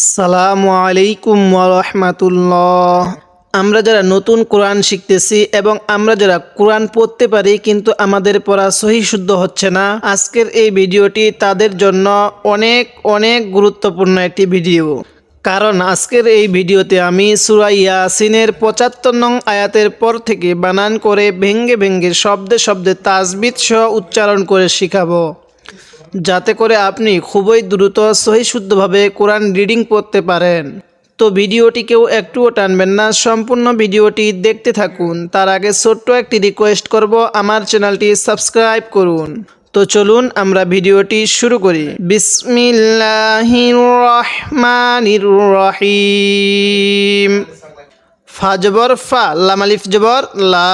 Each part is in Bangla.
আসসালামু আলাইকুম রহমাতুল্লাহ। আমরা যারা নতুন কোরআন শিখতেছি এবং আমরা যারা কোরআন পড়তে পারি, কিন্তু আমাদের পড়া সহি শুদ্ধ হচ্ছে না, আজকের এই ভিডিওটি তাদের জন্য অনেক অনেক গুরুত্বপূর্ণ একটি ভিডিও। কারণ আজকের এই ভিডিওতে আমি সুরা ইয়াসিনের পঁচাত্তর নং আয়াতের পর থেকে বানান করে ভেঙ্গে ভেঙ্গে শব্দে শব্দে তাজবিদ সহ উচ্চারণ করে শিখাবো। যাতে করে আপনি খুবই দ্রুত সহি শুদ্ধভাবে কোরআন রিডিং করতে পারেন। তো ভিডিওটি কেউ একটুও টানবেন না, সম্পূর্ণ ভিডিওটি দেখতে থাকুন। তার আগে ছোট্ট একটি রিকোয়েস্ট করব, আমার চ্যানেলটি সাবস্ক্রাইব করুন। তো চলুন আমরা ভিডিওটি শুরু করি। রহিম ফা জবর, ফা, লাম আলিফ জবর, লা,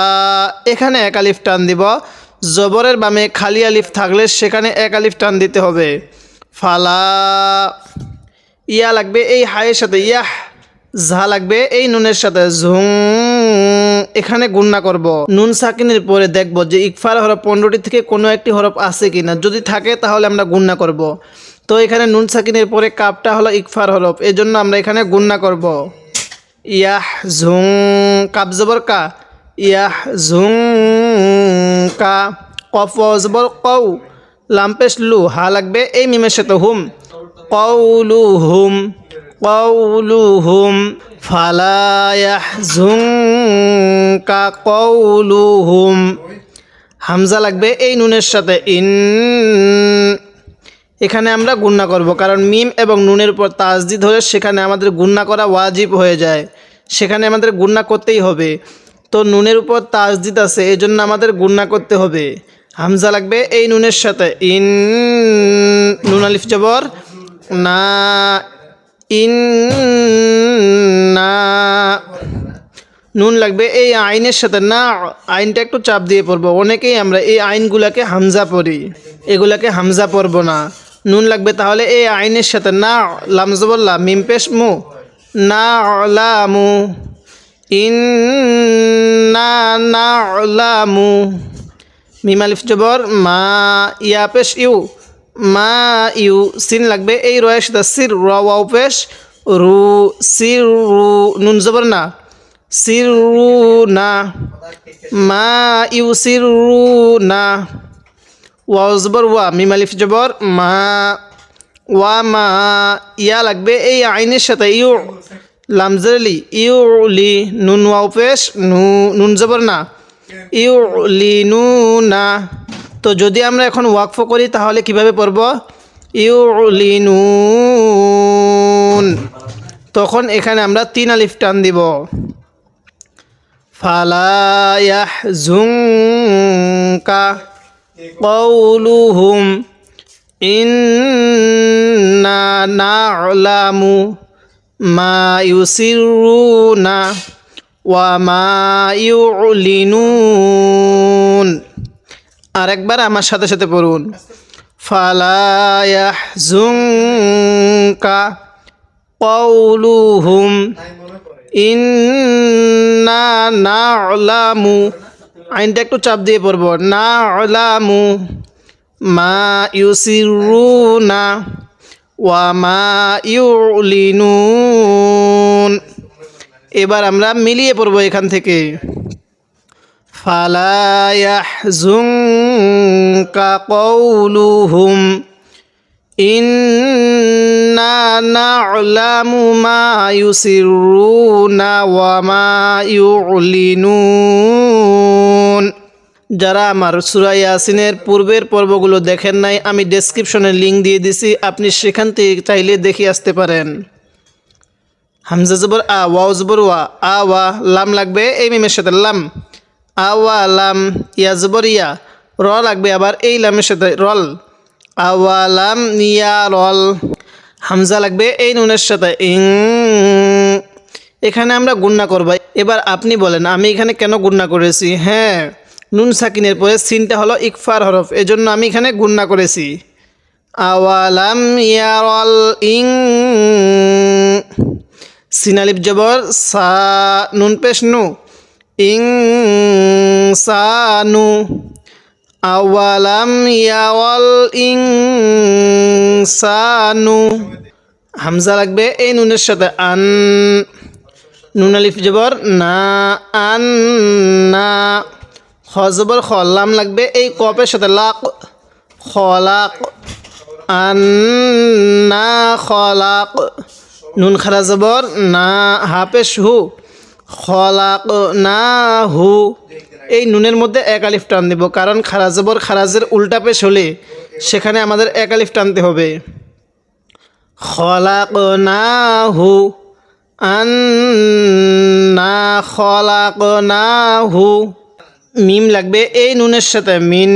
এখানে একালিফ টান দিব। জবরের বামে খালি আলিফ থাকলে সেখানে এক আলিফ টান দিতে হবে। ফালা। ইয়া লাগবে এই হায়ের সাথে, ইয়াহ। ঝা লাগবে এই নুনের সাথে, ঝুং। এখানে গুন্না করব। নুন সাকিনের পরে দেখব যে ইকফার হরফ পনেরোটি থেকে কোনো একটি হরফ আছে কি না যদি থাকে তাহলে আমরা গুন্না করব। তো এখানে নুন সাকিনের পরে কাপটা হলো ইকফার হরফ, এজন্য আমরা এখানে গুন্না করব। ইয়াহ, ঝুং। কাপ জবর কা? ইয়াহ ঝুং কা কফ জবর কৌ লাম্পেশ লু হা লাগবে, এই মিমের সাথে হুম। কৌলু হুম কৌলু হুম ফালায়াহ ঝুং কা কৌলু হুম হামজা লাগবে, এই নুনের সাথে ইন। এখানে আমরা গুন্না করব, কারণ মিম এবং নুনের উপর তাজদি ধরে সেখানে আমাদের গুন্না করা ওয়াজিব হয়ে যায়। সেখানে আমাদের গুন্না করতেই হবে। তো নুনের উপর তাজদিদ আছে, এই জন্য আমাদের গুন্না করতে হবে। হামজা লাগবে এই নুনের সাথে। ইন, নুন আলিফ জবর, না, ইন, না, নুন লাগবে এই আইনের সাথে। না, আইনটা একটু চাপ দিয়ে পড়ব। অনেকেই আমরা এই আইনগুলাকে হামজা পড়ি। এগুলাকে হামজা পড়ব না। নুন লাগবে তাহলে এই আইনের সাথে। না লামজবল্লা মিমপেশ মু। না লামু ইন না না লামু মিম আলিফ জবর, মা ইয়া পেশ ইউ, মা ইউ, সিন লাগবে। এই রয়ের সাথে সির পেশ, রু, সির, রু, নুন জবর না। সির, রু, না। মা ইউ, সির, রু, না। ওয়াও জবর, ওয়া। মিম জবর, মা, ওয়া, মা, ইয়া লাগবে। এই আইনের সাথে ইউ লামজলি ইউ লি নুন ওয়াও নু নুন জবর না ইউ লি নু না তো যদি আমরা এখন ওয়াকফ করি, তাহলে কীভাবে পড়ব? ইউ লি নুন। তখন এখানে আমরা তিন আলিফ টান দিব। ফালায়াহ ঝুঙ্কা কৌলুহুম ইন্না না'লামু ইউসিরুনা ওয়া মা ইউলিনুন। আরেকবার আমার সাথে সাথে পড়ুন। ফালায়াহ ঝুঙ্কা কৌলুহুম ইন্না না'লামু। আইনটা একটু চাপ দিয়ে পড়ব। না'লামু মা ইউসিরুনা। ওয়া মা ইউলিনুন। এবার আমরা মিলিয়ে পড়ব এখান থেকে। ফালায়াহ ঝুঙ্কা কৌলুহুম ইন্না না'লামু মা ইউসিরুনা ওয়া মা ইউলিনুন। যারা আমার সুরা ইয়াসিনের পূর্বের পর্বগুলো দেখেন নাই, আমি ডেসক্রিপশনে লিঙ্ক দিয়ে দিছি, আপনি সেখান থেকে চাইলে দেখে আসতে পারেন। হামজা জবর আ, ওয়াও জবর ওয়া, আ, ওয়া, লাম লাগবে, এই মিমের সাথে লাম। আ, ওয়া, লাম, ইয়া জবর ইয়া, র লাগবে আবার এই লামের সাথে রল। আ, ওয়া, লাম, ইয়া, রল। হামজা লাগবে এই নুনের সাথে ইং। এখানে আমরা গুন্না করব। এবার আপনি বলেন, আমি এখানে কেন গুন্না করেছি? হ্যাঁ। নুন সাকিনের পরে সিনটা হলো ইকফার হরফ, এজন্য আমি এখানে গুন্না করেছি। আওয়ালাম ইয়ারল ইং সিনালিপ জবর সা নুন পেশ নু ইং সানু। আওয়ালাম ইয়াওয়াল ইং সানু। হামজা লাগবে এই নুনের সাথে, আন নুন আলিফ জবর না, আন না। খ জবর খ লাম লাগবে এই কপের সাথে। লাক খলাক আন না খলাক। নুন খারা জবর না হাফেশ হু। খলাক না হু। এই নুনের মধ্যে এক আলিফ টান দেব, কারণ খারা জবর খারাজের উল্টা পেশ হলে সেখানে আমাদের এক আলিফ টানতে হবে। খলাক না হু। আন্না খলাক না হু। মিম লাগবে, এই নুনের সাথে, মিন,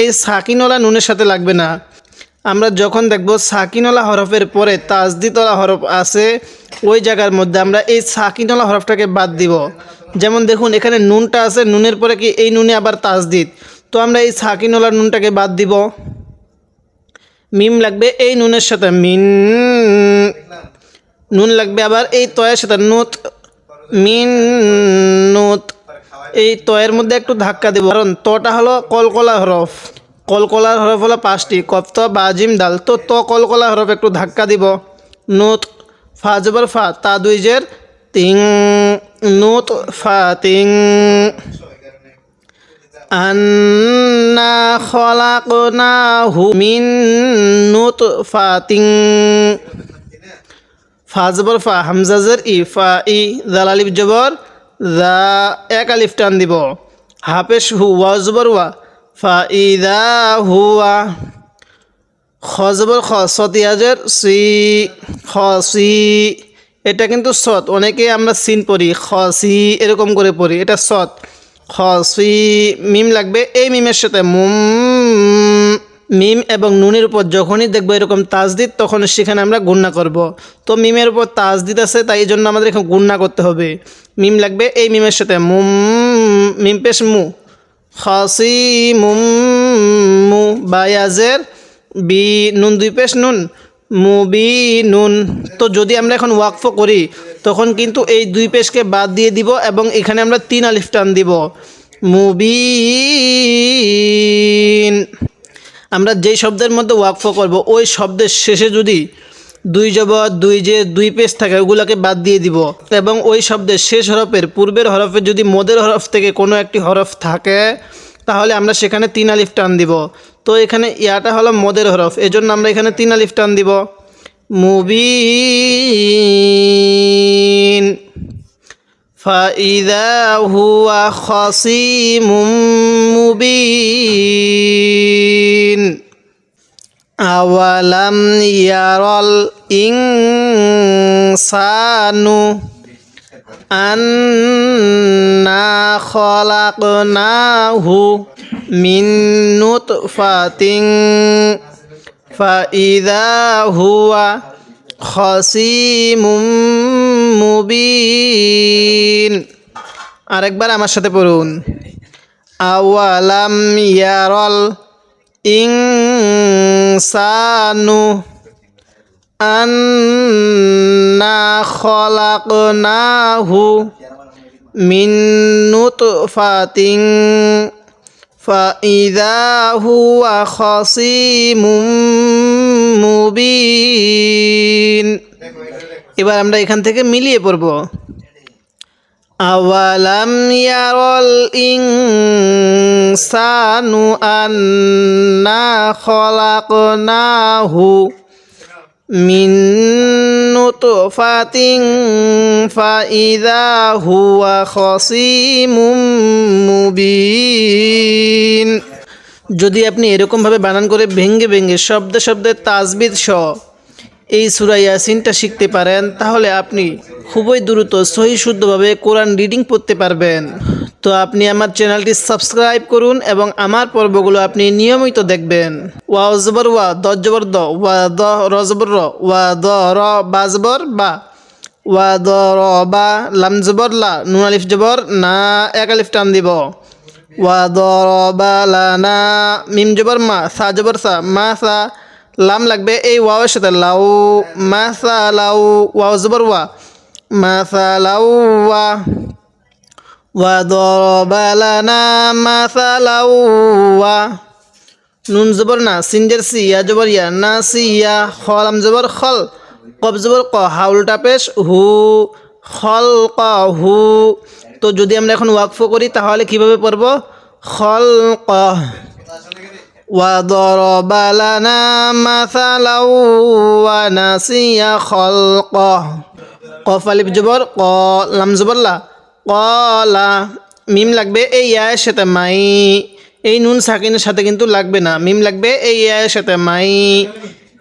এই সাকিনওয়ালা নুনের সাথে লাগবে না। আমরা যখন দেখব সাকিনওয়ালা হরফের পরে তাজদিতলা হরফ আছে, ওই জায়গার মধ্যে আমরা এই সাকিনওয়ালা হরফটাকে বাদ দিব। যেমন দেখুন, এখানে নুনটা আছে, নুনের পরে কি এই নুনে আবার তাজদিদ। তো আমরা এই সাকিনওয়ালা নুনটাকে বাদ দিব। মিম লাগবে, এই নুনের সাথে, মিন, নুন লাগবে আবার এই তয়ের সাথে, নুত, মিন, নুত এই তয়ের মধ্যে একটু ধাক্কা দেব। কারণ তটা হলো কলকলা হরফ। কলকলার হরফ হলো পাঁচটি, কপ্ত বাজিম ডাল তো ত কলকলা হরফ একটু ধাক্কা দিব। নুত, ফা জবর ফা, তা দুই জের, তিং, নুত, ফা, তিং। আন্না খলাকনাহু মিন নুতফাতিন ফা জবর ফা হামজাজের ই, ফা, ই জাল জবর। দা এক আলিফ টান দিব। হাফেশ হু ওয়া জবর ওয়া। ফা ই দা হুয়া। খ জবর খ সতিয়াজের সি, খ সি। এটা কিন্তু সৎ। অনেকে আমরা সিন পড়ি, খ সি, এরকম করে পড়ি। এটা সৎ। সি, মিম লাগবে। এই মিমের সাথে মুম, মিম এবং নুনের উপর যখনই দেখব এরকম তাজদিদ, তখন সেখানে আমরা গুণনা করব। তো মিমের উপর তাজদিদ আছে, তাই জন্য আমাদের এখানে গুণনা করতে হবে। মিম লাগবে, এই মিমের সাথে মুম, মিম পেশ মু। খাসি, মুম, মু। বায়াজের, বি, নুন দুই পেশ নুন মুবি নুন। তো যদি আমরা এখন ওয়াকফ করি, তখন কিন্তু এই দুই পেশকে বাদ দিয়ে দিব এবং এখানে আমরা তিন আলিফ টান দিব। মুবিন আমরা যেই শব্দের মধ্যে ওয়াকফ করব, ওই শব্দের শেষে যদি দুই জবর দুই যে দুই পেজ থাকে ওগুলোকে বাদ দিয়ে দিব এবং ওই শব্দের শেষ হরফের পূর্বের হরফে যদি মদের হরফ থেকে কোনো একটি হরফ থাকে তাহলে আমরা সেখানে তিন আলিফ টান দিব তো এখানে ইয়াটা হলো মদের হরফ এজন্য আমরা এখানে তিন আলিফ টান দিব মুবিন فإذا هو خصيم مبين আওয়ালাম ইয়ারল ইনসানু আন্না খলাকনাহু মিন নুতফাতিন ফাইদা হুয়া খসিমুম মুবিন আরেকবার আমার সাথে পড়ুন। আওয়ালাম ইয়ারল ইনসানু আন্না খলাকনাহু মিন নুতফাতিন فإذا هو خصيم মুবিন এবার আমরা এখান থেকে মিলিয়ে পড়ব আওয়ালাম ইয়ারল ইনসানু আন্না খলাকনাহু মিন নুতফাতিন ফাইদা হুয়া খসিমুম মুবিন যদি আপনি এরকমভাবে বানান করে ভেঙ্গে ভেঙ্গে শব্দে শব্দে তাজবিদ সহ এই সুরা ইয়াসিনটা শিখতে পারেন, তাহলে আপনি খুবই দ্রুত, সহি শুদ্ধভাবে কোরআন রিডিং পড়তে পারবেন। তো আপনি আমার চ্যানেলটি সাবস্ক্রাইব করুন এবং আমার পর্বগুলো আপনি নিয়মিত দেখবেন। ওয়া অজবর ওয়া, দ জবর দ, ওয়া দ র জবর র, ওয়া দ র বা জবর বা, ওয়া দ র বা, লাম জবর লা, নুন আলিফ জবর, না, এক আলিফ টান দিব। ওয়া দ র বা লা, না, মিম জবর মা, সা জবর সা, মা সা লাম লাগবে এই ওয়াওয়ের সাথে লাউ মাসা লাউ ওয়াও জবর ওয়া। মাসা লাউ ওয়া লানা মাসা লাউ ওয়া। নুন জবর না, সিনজের সি ইয়া জবর ইয়া, না সি ইয়া খলাম জবর খল। কব জবর ক, হাউলটা পেশ, হু, খল ক, হু। তো যদি আমরা এখন ওয়াকফ করি, তাহলে কীভাবে পড়ব? খল ক। وضرب لنا مثلا ونسي خلقه কফ আলিফ জবর ক লাম জবর লা কলা মিম লাগবে এই ইয়ায়ের সাথে মাই এই নুন সাকিনের সাথে কিন্তু লাগবে না মিম লাগবে এই ইয়ায়ের সাথে মাই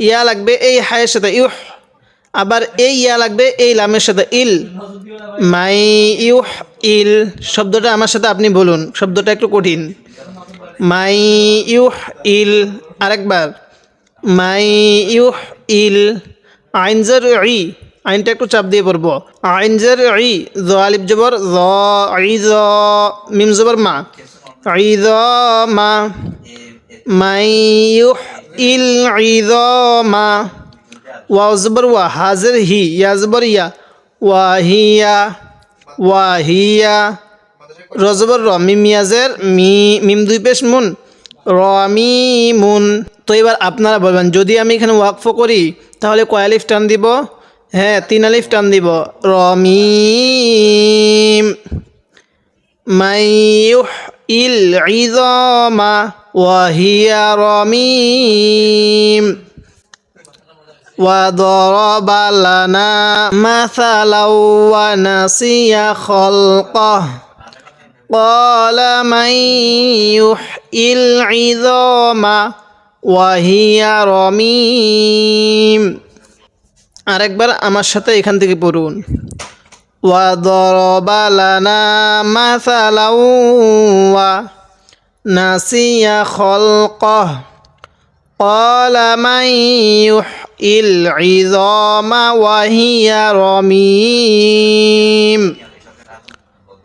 ইয়া লাগবে এই হায়ের সাথে ইউহ আবার এই ইয়া লাগবে এই লামের সাথে ইল মাই ইউহ ইল শব্দটা আমার সাথে আপনি বলুন শব্দটা একটু কঠিন মাই ইউহ ইল, আরেকবার। মাই ইউহ ইল আইনজার ই, আইনটা একটু চাপ দিয়ে পড়ব। আইনজার ই, জ আলিফ জবর, জ ই মিম জবর মা। ই মা। মাই ইউহ ইল, ই মা। ওয়াও জবর ওয়া, হাজর হি, ইয়া জবর ইয়া। ওয়াহিয়া ওয়াহিয়া রজবর র মিম মিয়াজের মি মিম দুই পেশ মুন র মি মুন তো এবার আপনারা বলবেন যদি আমি এখানে ওয়াকফ করি তাহলে কয় আলিফ টান দিব হ্যাঁ তিন আলিফ টান দিব র মিম মাই ইল ইজমা ওয়াহিয়া রমিম وضرب لنا مثلا ونسي خلقه قال من يحيي العظام وهي رميم আরেকবার আমার সাথে এখান থেকে পড়ুন وضرب لنا مثلا ونسي خلقه قال من يحيي العظام وهي رميم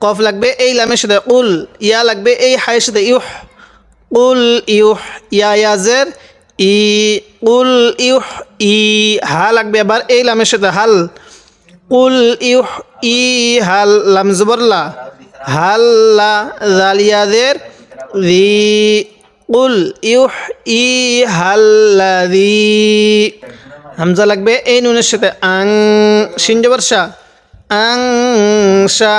কফ লাগবে, এই লামের সাথে উল, ইয়া লাগবে, এই হায়ের সাথে ইউহ। উল, ইউহ, ইয়া ইয়াজের ই, উল, ইউহ, ই, হা লাগবে আবার, এই লামের সাথে হাল। উল, ইউহ, ই, হাল, লাম জবরলা রি, উল, ইউহ, ই হাল্লাদি হামজা লাগবে, এই নুনের সাথে আং শিন জবর শাহ আং শা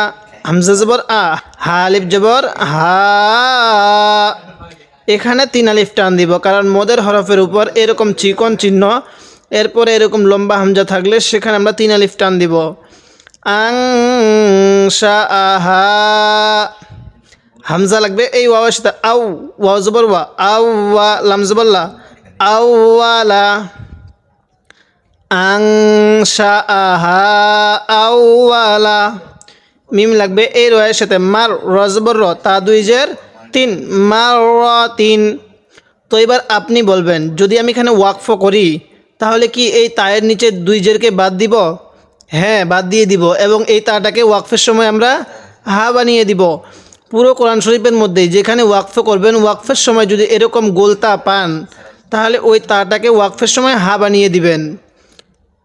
হামজা জবর, আ, হা আলিফ জবর, হা। এখানে তিন আলিফ টান দিব, কারণ মদের হরফের উপর এরকম চিকন চিহ্ন, এরপরে এরকম লম্বা হামজা থাকলে সেখানে আমরা তিন আলিফ টান দিব। আং আহা হামজা লাগবে, এই ওয়াওয়ার সাথে আউ, ওয়াও জবর ওয়া, আউ, ওয়া, লাম জবরলা আউ ওয়ালা আং আহা আউ ওয়ালা মিম লাগবে এই রয়ের সাথে। মার রজবর র তা দুই জের তিন। মার র তিন। তো এবার আপনি বলবেন, যদি আমি এখানে ওয়াকফ করি, তাহলে কি এই তায়ের নিচে দুই জেরকে বাদ দিব? হ্যাঁ বাদ দিয়ে দিব এবং এই তাটাকে ওয়াকফের সময় আমরা হা বানিয়ে দিব। পুরো কোরআন শরীফের মধ্যে যেখানে ওয়াকফ করবেন, ওয়াকফের সময় যদি এরকম গোলতা পান, তাহলে ওই তাটাকে ওয়াকফের সময় হা বানিয়ে দিবেন।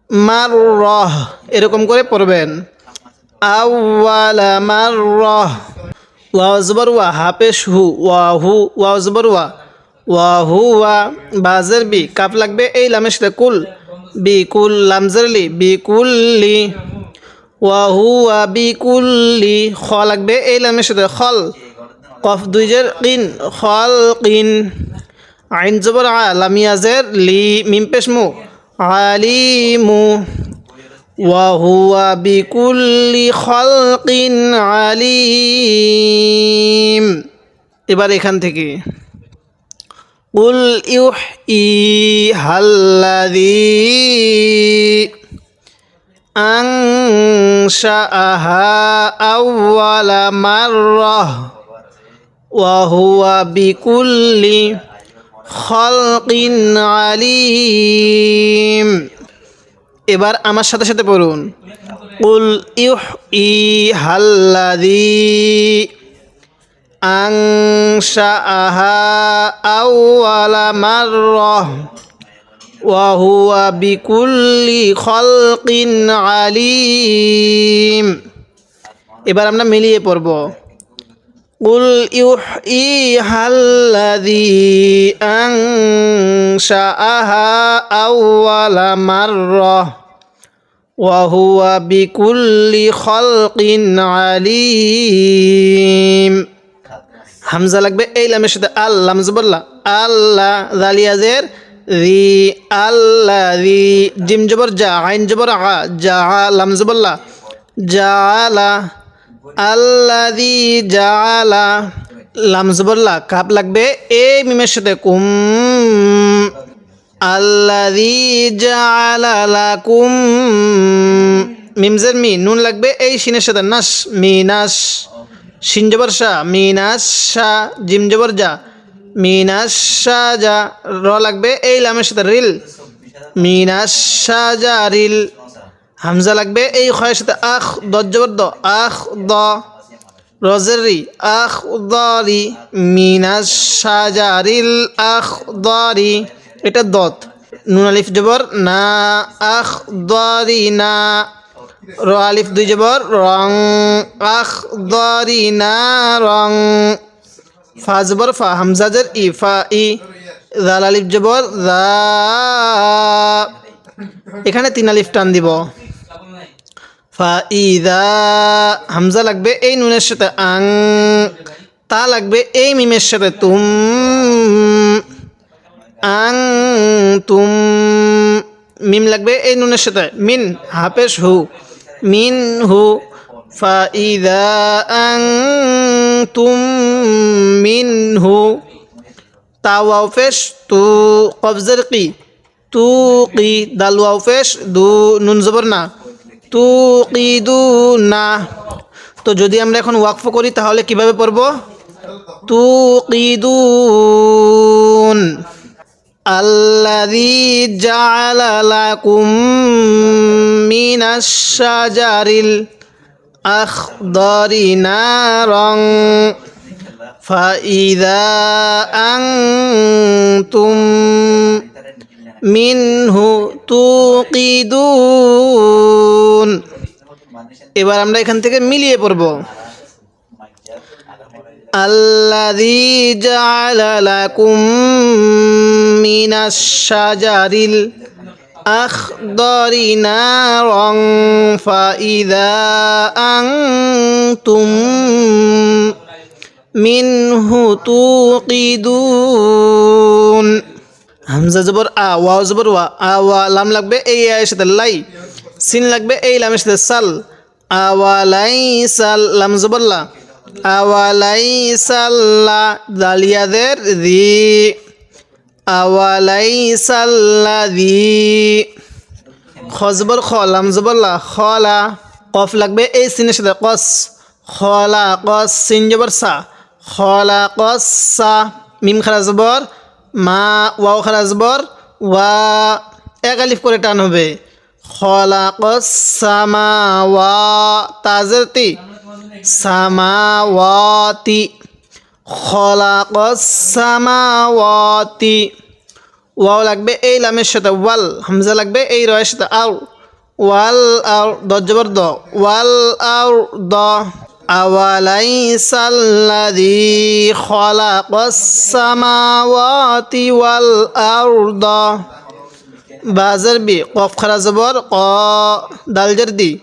মার রহ এরকম করে পড়বেন। আউওয়ালা মার রহ ওয়াও জবর ওয়া, হাফেশ হু জবর ওয়া ওয়াহু ওয়া, বাজের বি কাপ লাগবে এই লামের কুল, বি কুল লামজারলি বি কুল্লি ওয়া, বি কুল্লি খ লাগবে এই লামের সাথে কফ দুইজের কিন, খল আইন জবর আ লামিয়াজের লি, মিম আলিমু وهو بكل خلق عليم এবার এখান থেকে قل يحييها الذي أنشأها أول مرة وهو بكل خلق عليم এবার আমার সাথে সাথে পড়ুন। উল ইউহ ই হাল্লাদি আংশাআহা আহা মাররাহ ওয়া হুয়া বিকুল্লি খলকিন আলিম। এবার আমরা মিলিয়ে পড়ব। قل يحييها الذي أنشأها أول مرة وهو بكل خلق عليم হামজা লাগবে এই লামের সাথে আল্লাহ জবরলা আল্লাহ জালিয়াজের রি আল্লাহ রি জিম জবর যা আইন জবর আ যা লাম জবরলা জালা আল্লাদি জালা লাম জবরলা কাপ লাগবে। এই মিমের সাথে কুম। আল্লাদি জালা লাকুম। মিমজের মি, নুন লাগবে। এই সিনের সাথে নাস, মি নাস। শিন জবর শাহ মিনাস শাহ জিম জবর যা মিনাস শাহ যা র লাগবে। এই লামের সাথে রিল মিনাস শাহ যা রিল। হামজা লাগবে, এই খয়ের সাথে আখ দজ দ আখ, দ, রজের, আখ, দরি, মিনাস শাহ যা রিল আখ, দরি, এটা দত। নুন, আলিফ, জবর, না, আখ, দরি, না। র, আলিফ, দুই জবর, রং, আখ, দরি, না, রং। ফা জবর, ফা হামজাজের ই, ফা, ই। জাল আলিফ, জবর, দা। এখানে তিন আলিফ টান দিব। ফা ইদা হামজা লাগবে এই নুনের সাথে আং, তা লাগবে এই মিমের সাথে তুম, আং, তুম, মিম লাগবে এই নুনের সাথে, মিন হাফেশ হু, মিন হু, ফাইদা, আং, তুম, মিন হু তাওয়াও ফেশ তু কবজের কি তু, কি, দাল ওয়াও ফেশ দু, নুন জবর না। তু কি দু না তো যদি আমরা এখন ওয়াকফ করি তাহলে কিভাবে পড়ব তু কি দুন الذي جعل لكم من الشجر الأخضر نارا فإذا أنتم منه توقدون এবার আমরা এখান থেকে মিলিয়ে পড়ব الذي جعل لكم من الشجر الأخضر نارا فإذا أنتم منه توقدون হামজা জবর আ ওয়াও জবর ওয়া আ ওয়া লাম লাগবে এই আয়ের সাথে লাই সিন লাগবে এই লামের সাথে সাল আওয়ালাই সাল লাম জবর লা আওয়ালাই সাল্লা দালিয়াদের দি আওয়ালাই সাল্লা দি খজবর খ লাম জবর লা খলা কফ লাগবে এই সিনের সাথে কস খলা কস সিন জবর সা খলা কস সা মিম খারা জবর মা, ওয়াও খারা জবর, ওয়া, এক আলিফ করে টান হবে। খলা কস সামা ওয়া তাজের তি সামাওয়াতি। খলাকস সামাওয়াতি ওয়াও লাগবে এই লামের সাথে, ওয়াল, হামজা লাগবে এই রয়ের সাথে আউ ওয়াল আউ দজ্জবর দ। ওয়াল আউ দ। أوليس الذي خلق السماوات والأرض؟ بازر بي قف خرز بور قا دال جردي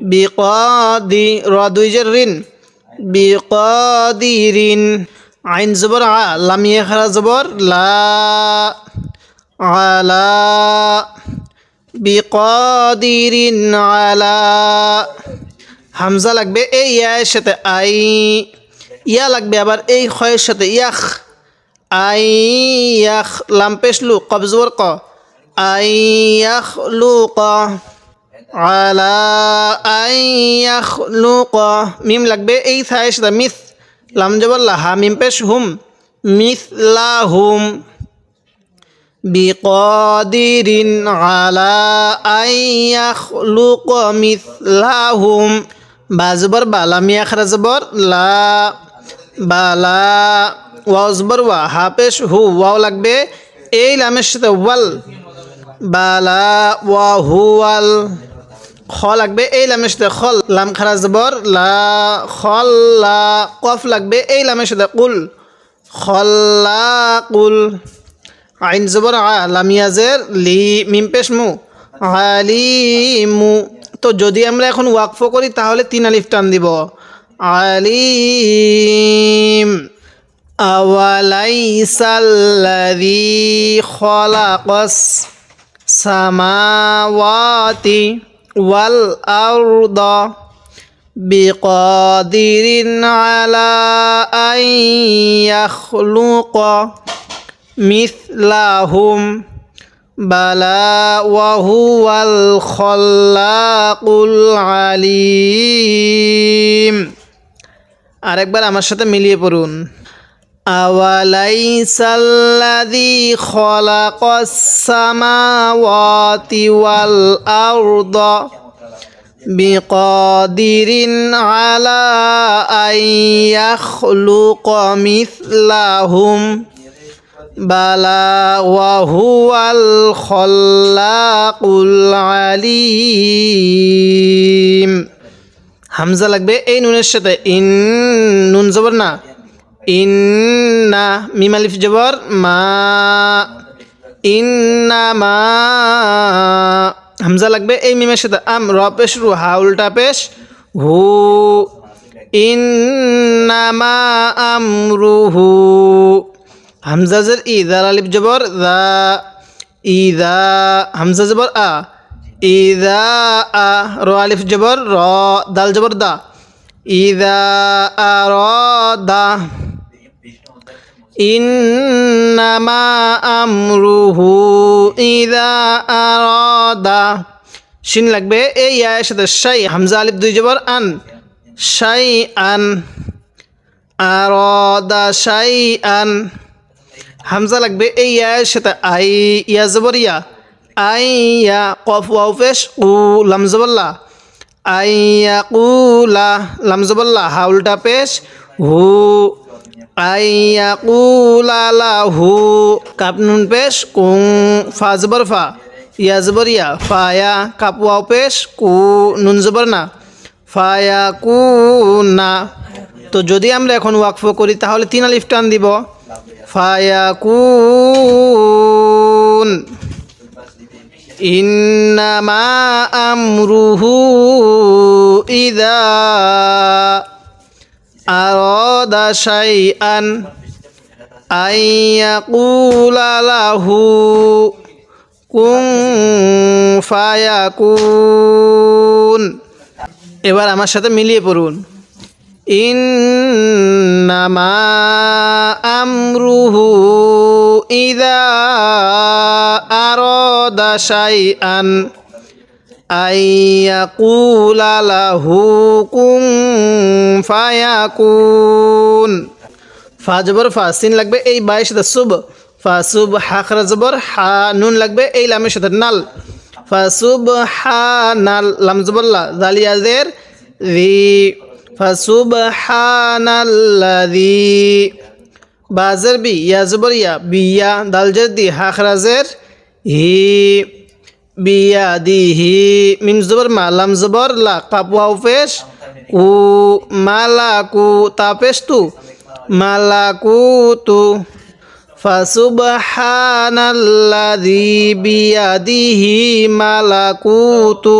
بقادي رادوي جرين بقادرين عين زبر ع لم يخرج زبر لا على بقادر على হামজা লাগবে, এই ইয়ায়ের সাথে আই, ইয়া লাগবে আবার এই খয়ের সাথে ইয়াখ, আই ইয়াখ লাম্পেশলু কবজুর ক আই ইয়াখ লু ক আলা, আই ইয়াখ লু ক মিম লাগবে এই থায়ের সাথে মিস লাম জবল্লা হা, মিম পেশ হুম মিস লা হুম। বিকদিরিন আলা, আই ইয়াখ লু ক মিস লা হুম। বাজবর বালা মিয়া খারা জবর, লা বালা ওয়াও জবর, ওয়া হাফেশ হু, ওয়াও লাগবে। এই লামের সাথে ওয়াল বালা ওয়া হুয়াল খ লাগবে। এই লামের সাথে খল, লাম খারাজবর লা, খল, লা, কফ লাগবে। এই লামের সাথে কুল খল্লা কুল, আইন জবর, আ লামিয়াজের লি, মিম পেশ মু আলিমু তো যদি আমরা এখন ওয়াকফ করি তাহলে তিন আলিফ টান দিব আলিম আওয়ালাইসাল্লাযী খলাকাস সামাওয়াতি ওয়াল আরদা بقادر على أن يخلق مثلهم بلى وهو الخلاق العليم আরেকবার আমার সাথে মিলিয়ে পড়ুন আওয়ালাইসাল্লাযী খলাকাস সামাওয়াতি ওয়াল আরদা بقادر على أن يخلق مثلهم বালা ওয়াহুয়াল খল্লাকুল আলিম। হামজা লাগবে এই নুনের সাথে। ইন নুন জবর না। ইন না মিমালিফ জবর মা। ইন্না মা। হামজা লাগবে এই মিমের সাথে। আম রপেশ রু, হা, উল্টা পেশ, হু। ইন্নামা আমরুহু। হামজাজের ই দাল আলিফ জবর, দা ইদা হামজা জবর, আ ইদা আ, র আলিফ জবর, র, দাল জবর, দা ইদা আ, র, দা। আমরুহু ইদা আরাদা শিন লাগবে এই আয়ের সাথে শাই, হামজা আলিফ দুই জবর, আন, শাই, আন আরাদা শাই, আন। হামজা লাগবে, এই আয়ের সাথে আই, ইয়া জবর ইয়া। আই ইয়া কফ, ওয়াও পেশ উ লাম জবল্লা আই ইয়া কুলা লাম জবল্লা হা উল্টা পেশ, হু। আইয়াকুলালাহু কাপ নুন পেশ, কুং, ফা জবর ফা। ইয়া জবর ইয়া ফায়া কাপ, ওয়াও পেশ, কু, নুন জবর না। ফায়া কু, না। তো যদি আমরা এখন ওয়াকফ করি, তাহলে তিন আলিফ টান দিব। ফায়াকুন। ইন্নামা আমরুহু ইদা আরদা শাইআন আইয়াকুলা লাহু কুং ফায়াকুন। এবার আমার সাথে মিলিয়ে পড়ুন। ইন্নামা আমরুহু ইদা আরদা শাইআন আইয়াকুলা লাহু কুন ফায়াকুন ফা জবর ফা সিন লাগবে এই বাইশ সাথে সুব ফা সুব হাখরা জবর হা নুন লাগবে এই লামের সাথে নাল ফা সুব হা নাল লাম জবল্লা দালিয়াজের রি ফা সুব হা নাল্লাযী বাজের বি, ইয়া বিয়া দাল জেদি হাখরাজের হি বিয়াদিহি মিম জবর, মা, লাম জবর, লা, কাপ, ওয়াও, পেশ কু মালাকু, তা, পেশ, তু, মালাকুতু। ফাসুবহানাল্লাযী বিয়াদিহি মালাকুতু।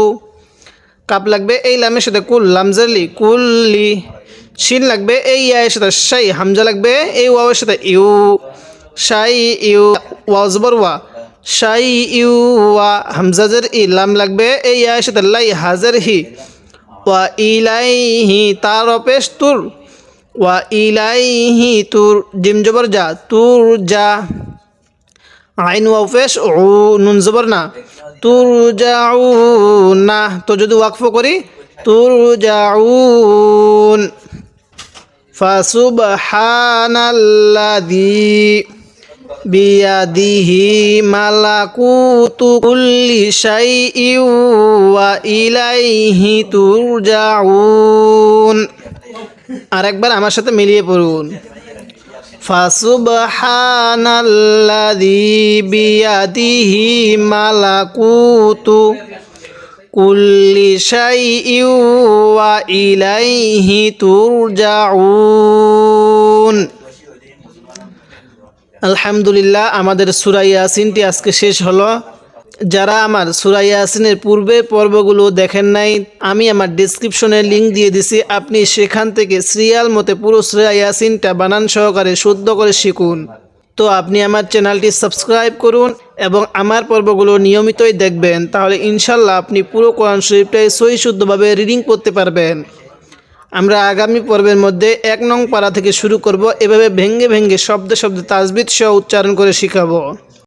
কাপ লাগবে, এই লামের সাথে কুল লামজালি কুল্লি শিন লাগবে, এই ইয়ায়ের সাথে শাই, হামজা লাগবে, এই ওয়াওয়ের সাথে ইউ, শাই, ইউ, ওয়াও জবর ওয়া, শাই, ইউ, ওয়া হামজাজের ই, লাম লাগবে, এই ইয়ায়ের সাথে লাই হাজার হি, ওয়া ইলাইহি তার অপেশ তুর, ওয়া ইলাইহি তুর, জিম জবর যা, তুর যা। আইন ওয়াফেশ ও নুন জবর না। তুর যাউ না তো যদি ওয়াকফ করি তুর যাউন ফাসুবহানাল্লাযী বিয়াদিহি মালাকুতু কুল্লি শাইইন ওয়া ইলাইহি তুরজাউন। আরেকবার আমার সাথে মিলিয়ে পড়ুন। ফাসুবহানাল্লাযী বিয়াদিহি মালাকুতু কুল্লি শাইইন ওয়া ইলাইহি তুরজাউন। আলহামদুলিল্লাহ, আমাদের সূরা ইয়াসিনটি আজকে শেষ হলো। যারা আমার সুরা ইয়াসিনের পূর্বের পর্বগুলো দেখেন নাই, আমি আমার ডিসক্রিপশনে লিঙ্ক দিয়ে দিছি। আপনি সেখান থেকে সিরিয়াল মতে পুরো সুরা ইয়াসিনটা বানান সহকারে শুদ্ধ করে শিখুন। তো আপনি আমার চ্যানেলটি সাবস্ক্রাইব করুন এবং আমার পর্বগুলো নিয়মিতই দেখবেন, তাহলে ইনশাল্লাহ আপনি পুরো কোরআন শরীফটাই সহি শুদ্ধভাবে রিডিং করতে পারবেন। আমরা আগামী পর্বের মধ্যে এক নং পাড়া থেকে শুরু করব, এভাবে ভেঙ্গে ভেঙ্গে শব্দে শব্দে তাজবিদ সহ উচ্চারণ করে শিখাবো।